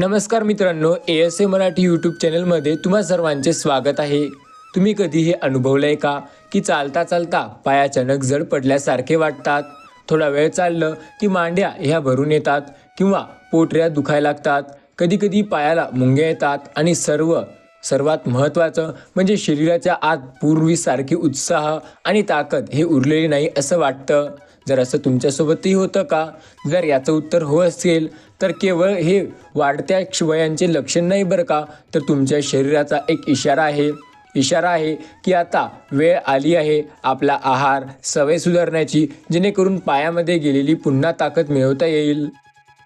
नमस्कार मित्रांनो A S A Marathi YouTube चॅनलमध्ये तुम्हा सर्वांचे स्वागत आहे. तुम्ही कधी हे अनुभवलं आहे का? की चालता चालता पाय अचानक जड पडल्यासारखे वाटतात. थोडा वेळ चाललं की मांड्या ह्या भरून येतात किंवा पोटऱ्या दुखायला लागतात. कधीकधी पायाला मुंग्या येतात आणि सर्व सर्वात महत्त्वाचं म्हणजे शरीराच्या आत पूर्वीसारखी उत्साह आणि ताकद हे उरलेली नाही असं वाटतं. जर असं तुमच्यासोबतही होतं का? जर याचं उत्तर हो असेल तर केवळ हे वाढत्या वयांचे लक्षण नाही बरं का? तर तुमच्या शरीराचा एक इशारा आहे. इशारा आहे की आता वेळ आली आहे आपला आहार सवय सुधारण्याची जेणेकरून पायामध्ये गेलेली पुन्हा ताकद मिळवता येईल.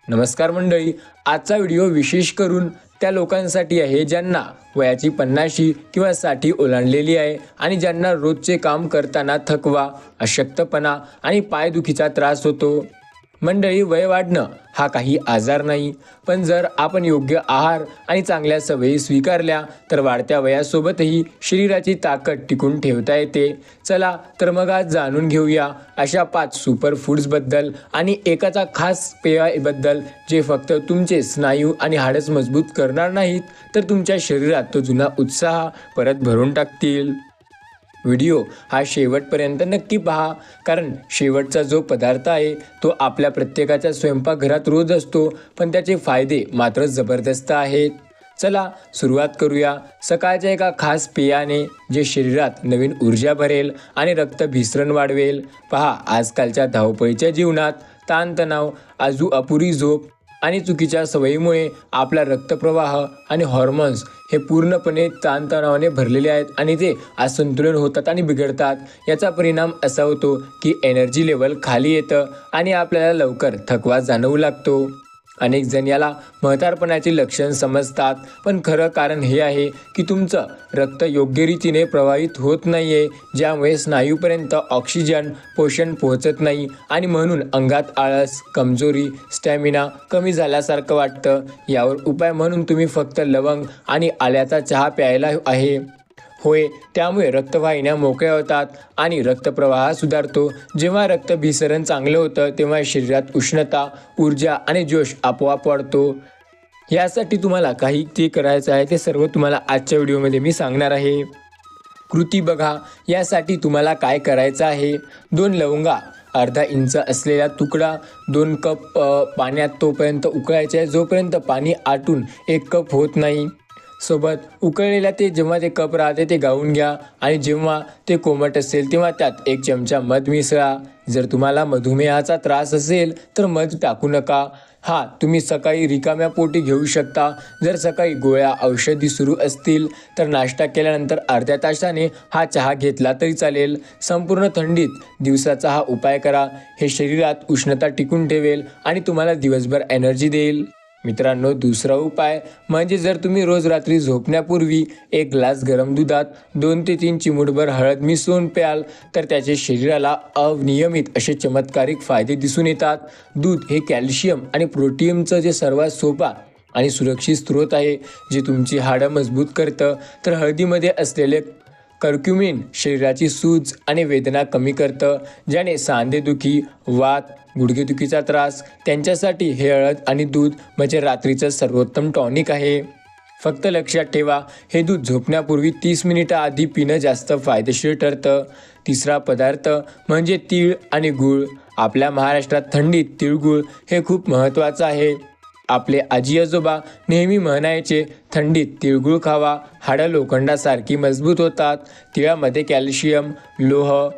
नमस्कार मंडळी आजचा व्हिडिओ विशेष करून त्या लोकांसाठी आहे ज्यांना वयाची पन्नाशी किंवा साठी ओलांडलेली आहे आणि ज्यांना रोजचे काम करताना थकवा अशक्तपणा आणि पायदुखीचा त्रास होतो. मंडळी वय वाढणं हा काही आजार नाही. पण जर आपण योग्य आहार आणि चांगल्या सवयी स्वीकारल्या तर वाढत्या वयासोबतही शरीराची ताकद टिकून ठेवता येते. चला तर मग आज जाणून घेऊया अशा पाच सुपर फूड्सबद्दल आणि एकाचा खास पेयाबद्दल जे फक्त तुमचे स्नायू आणि हाडच मजबूत करणार नाहीत तर तुमच्या शरीरात तो जुना उत्साह परत भरून टाकतील. व्हिडिओ हा शेवटपर्यंत नक्की पहा. कारण शेवटचा जो पदार्थ आहे तो आपल्या प्रत्येकाच्या स्वयंपाकघरात रोज असतो पण त्याचे फायदे मात्र जबरदस्त आहेत. चला सुरुवात करूया. सकाळच्या एका खास पेयाने जे शरीरात नवीन ऊर्जा भरेल आणि रक्त भिसरण वाढवेल. पहा आजकालच्या धावपळीच्या जीवनात ताणतणाव आजू अपुरी झोप आणि चुकीच्या सवयीमुळे आपला रक्तप्रवाह आणि हॉर्मोन्स हे पूर्णपणे ताणतणावाने भरलेले आहेत आणि ते असंतुलन होतात आणि बिघडतात. याचा परिणाम असा होतो की एनर्जी लेवल खाली येतं आणि आपल्याला लवकर थकवा जाणवू लागतो. अनेक जण याला म्हातारपणाचे लक्षण समजतात. पण खरं कारण हे आहे की तुमचं रक्त योग्य रीतीने प्रवाहित होत नाही आहे ज्यामुळे स्नायूपर्यंत ऑक्सिजन पोषण पोहोचत नाही आणि म्हणून अंगात आळस कमजोरी स्टॅमिना कमी झाल्यासारखं वाटतं यावर उपाय म्हणून तुम्ही फक्त लवंग आणि आल्याचा चहा प्यायला आहे. होय त्यामुळे रक्तवाहिन्या मोकळ्या होतात आणि रक्तप्रवाह सुधारतो. जेव्हा रक्तभिसरण चांगलं होतं तेव्हा शरीरात उष्णता ऊर्जा आणि जोश आपोआप वाढतो. यासाठी तुम्हाला काही ते करायचं आहे ते सर्व तुम्हाला आजच्या व्हिडिओमध्ये मी सांगणार आहे. कृती बघा यासाठी तुम्हाला काय करायचं आहे? दोन लवंगा अर्धा इंच असलेला तुकडा दोन कप पाण्यात तोपर्यंत उकळायचे आहे. जोपर्यंत पाणी आटून एक कप होत नाही सोबत उकळलेल्या ते जेव्हा ते कप राहते ते गाळून घ्या. आणि जेव्हा ते कोमट असेल तेव्हा त्यात एक चमचा मध मिसळा. जर तुम्हाला मधुमेहाचा त्रास असेल तर मध टाकू नका. हा तुम्ही सकाळी रिकाम्या पोटी घेऊ शकता. जर सकाळी गोळ्या औषधी सुरू असतील तर नाश्ता केल्यानंतर अर्ध्या तासाने हा चहा घेतला तरी चालेल. संपूर्ण थंडीत दिवसाचा हा उपाय करा. हे शरीरात उष्णता टिकून ठेवेल आणि तुम्हाला दिवसभर एनर्जी देईल. मित्रांनो दुसरा उपाय म्हणजे जर तुम्ही रोज रात्री झोपण्यापूर्वी एक ग्लास गरम दुधात दोन ते तीन चिमूटभर हळद मिसळून प्याल तर त्याचे शरीराला अनियमित असे चमत्कारिक फायदे दिसून येतात. दूध हे कॅल्शियम आणि प्रोटीनचं जे सर्वात सोपा आणि सुरक्षित स्रोत आहे जे तुमची हाडं मजबूत करतं. तर हळदीमध्ये असलेले कर्क्युमिन शरीराची सूज आणि वेदना कमी करतं ज्याने सांधेदुखी वात गुडघेदुखीचा त्रास त्यांच्यासाठी हे हळद आणि दूध म्हणजे रात्रीचं सर्वोत्तम टॉनिक आहे. फक्त लक्षात ठेवा हे दूध झोपण्यापूर्वी तीस मिनिटं आधी पिणं जास्त फायदेशीर ठरतं. तिसरा पदार्थ म्हणजे तीळ आणि गूळ. आपल्या महाराष्ट्रात थंडीत तिळगुळ हे खूप महत्त्वाचं आहे. आपले आजी आजोबा नेहमी म्हणायचे थंडीत तिळगुळ खावा. हाडं लोखंडासारखी मजबूत होतात. तिळामध्ये कॅल्शियम लोह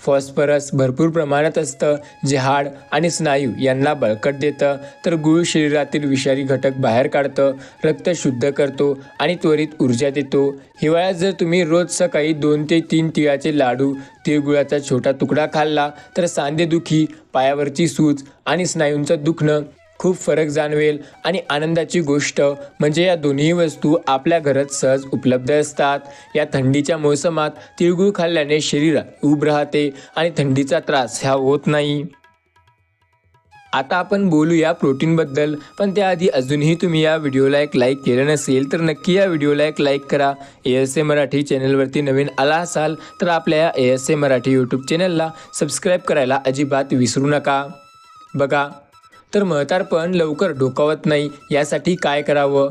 फॉस्फरस भरपूर प्रमाणात असतं जे हाड आणि स्नायू यांना बळकट देतं. तर गुळ शरीरातील विषारी घटक बाहेर काढतं रक्त शुद्ध करतो आणि त्वरित ऊर्जा देतो. हिवाळ्यात जर तुम्ही रोज सकाळी दोन ते तीन तिळाचे लाडू तिळगुळाचा छोटा तुकडा खाल्ला तर सांधेदुखी पायावरची सूज आणि स्नायूंचं दुखणं खूप फरक जाणवेल. आणि आनंदाची गोष्ट म्हणजे या दोन्ही वस्तू आपल्या घरात सहज उपलब्ध असतात. या थंडीच्या मोसमात तिळगुळ खाल्ल्याने शरीरात उब राहते आणि थंडीचा त्रास ह्या होत नाही. आता आपण बोलूया प्रोटीनबद्दल पण त्याआधी अजूनही तुम्ही या व्हिडिओला एक लाईक केलं नसेल तर नक्की या व्हिडिओला एक लाईक करा. ए एस ए मराठी चॅनलवरती नवीन आला असाल तर आपल्या या A S A Marathi YouTube चॅनलला सबस्क्राईब करायला अजिबात विसरू नका. बघा तर म्हातारपण लवकर डोकावत नाही. यासाठी काय करावं?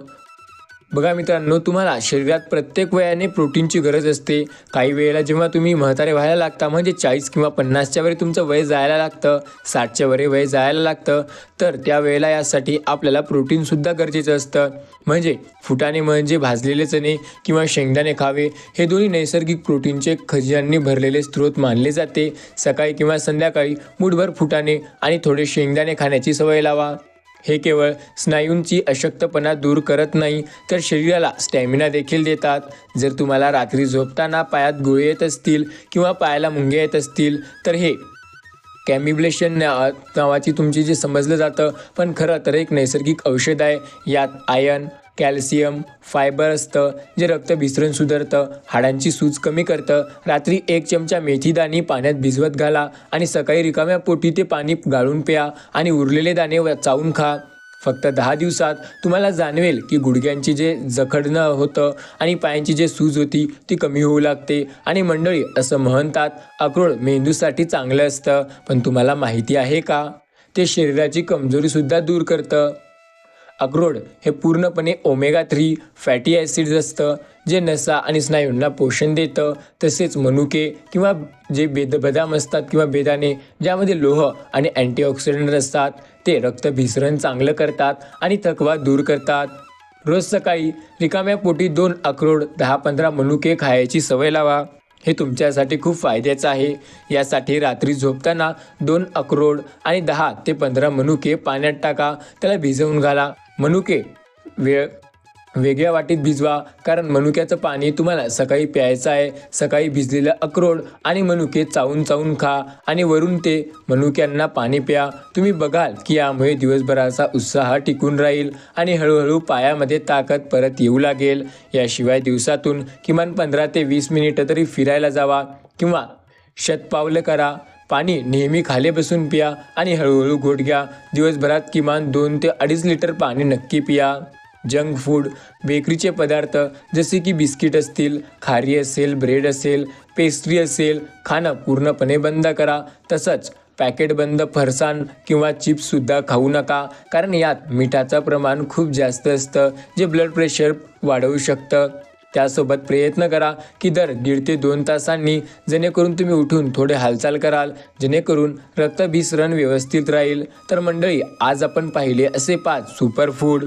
बघा मित्रांनो तुम्हाला शरीरात प्रत्येक वयाने प्रोटीनची गरज असते. काही वेळेला जेव्हा तुम्ही म्हातारे व्हायला लागता म्हणजे चाळीस किंवा पन्नासच्या वरी तुमचं वय जायला लागतं साठच्या वरी वय जायला लागतं तर त्या वेळेला यासाठी आपल्याला प्रोटीनसुद्धा गरजेचं असतं. म्हणजे फुटाणे म्हणजे भाजलेले चणे किंवा शेंगदाणे खावे हे दोन्ही नैसर्गिक प्रोटीनचे खजियांनी भरलेले स्रोत मानले जाते. सकाळी किंवा संध्याकाळी मुठभर फुटाणे आणि थोडे शेंगदाणे खाण्याची सवय लावा. हे केवळ स्नायूंची अशक्तपणा दूर करत नाही तर शरीराला स्टॅमिना देखील देतात. जर तुम्हाला रात्री झोपताना पायात गोळे येत असतील किंवा पायाला मुंगे येत असतील तर हे कॅमिब्लेशन नावाची तुमची जे समजलं जातं. पण खरं तर एक नैसर्गिक औषध आहे यात आयन कॅल्शियम फायबर असतं जे रक्त भिसरण सुधारतं हाडांची सूज कमी करतं. रात्री एक चमचा मेथी दाणे पाण्यात भिजवत घाला आणि सकाळी रिकाम्या पोटी ते पाणी गाळून प्या आणि उरलेले दाणे व- चावून खा. फक्त दहा दिवसात तुम्हाला जाणवेल की गुडघ्यांची जे जखडणं होतं आणि पायांची जे सूज होती ती कमी होऊ लागते आणि मंडळी असं म्हणतात अक्रोड मेंदूसाठी चांगलं असतं पण तुम्हाला माहिती आहे का? ते शरीराची कमजोरीसुद्धा दूर करतं. अक्रोड हे पूर्णपणे ओमेगा थ्री फॅटी ॲसिड्स असतं जे नसा आणि स्नायूंना पोषण देतं. तसेच मनुके किंवा जे बेद बदाम असतात किंवा बेदाणे ज्यामध्ये लोह आणि अँटीऑक्सिडंट असतात ते रक्तभिसरण चांगलं करतात आणि थकवा दूर करतात. रोज सकाळी रिकाम्या पोटी दोन अक्रोड दहा पंधरा मनुके खायची सवय लावा. हे तुमच्यासाठी खूप फायद्याचं आहे. यासाठी रात्री झोपताना दोन अक्रोड आणि दहा ते पंधरा मनुके पाण्यात टाका. त्याला भिजवून घाला. मनुके वेळ वेगळ्या वाटीत भिजवा. कारण मनुक्याचं पाणी तुम्हाला सकाळी प्यायचं आहे. सकाळी भिजलेलं अक्रोड आणि मनुके चावून चावून खा आणि वरून ते मनुक्यांना पाणी प्या. तुम्ही बघाल की यामुळे दिवसभराचा उत्साह टिकून राहील आणि हळूहळू पायामध्ये ताकद परत येऊ लागेल. याशिवाय दिवसातून किमान पंधरा ते वीस मिनिटं तरी फिरायला जावा किंवा शतपावलं करा. पाणी नेहमी खाली बसून पिया आणि हळूहळू घोट घ्या. दिवसभरात किमान दोन ते अडीच लिटर पाणी नक्की पिया. जंक फूड बेकरीचे पदार्थ जसे की बिस्किट असतील खारी असेल ब्रेड असेल पेस्ट्री असेल खाणं पूर्णपणे बंद करा. तसंच पॅकेट बंद फरसाण किंवा चिप्ससुद्धा खाऊ नका कारण यात मिठाचं प्रमाण खूप जास्त असतं जे ब्लड प्रेशर वाढवू शकतं. त्यासोबत प्रयत्न करा की दर दीड ते दोन तासांनी जेणेकरून तुम्ही उठून थोडे हालचाल कराल जेणेकरून रक्तभिसरण व्यवस्थित राहील. तर मंडळी आज आपण पाहिले असे पाच सुपरफूड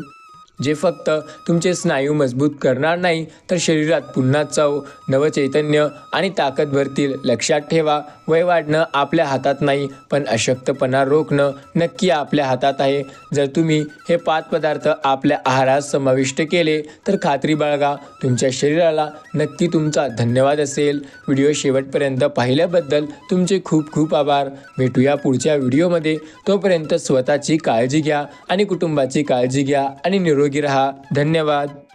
जे फक्त तुमचे स्नायू मजबूत करणार नाही तर शरीरात पुन्हा चव नवचैतन्य आणि ताकद भरतील लक्षात ठेवा. वय वाढणं आपल्या हातात नाही पण अशक्तपणा रोखणं नक्की आपल्या हातात आहे. जर तुम्ही हे पाच पदार्थ आपल्या आहारात समाविष्ट केले तर खात्री बाळगा तुमच्या शरीराला नक्की तुमचा धन्यवाद असेल. व्हिडिओ शेवटपर्यंत पाहिल्याबद्दल तुमचे खूप खूप आभार. भेटूया पुढच्या व्हिडिओमध्ये. तोपर्यंत स्वतःची काळजी घ्या आणि कुटुंबाची काळजी घ्या आणि निरोगी निरोगी राहा धन्यवाद.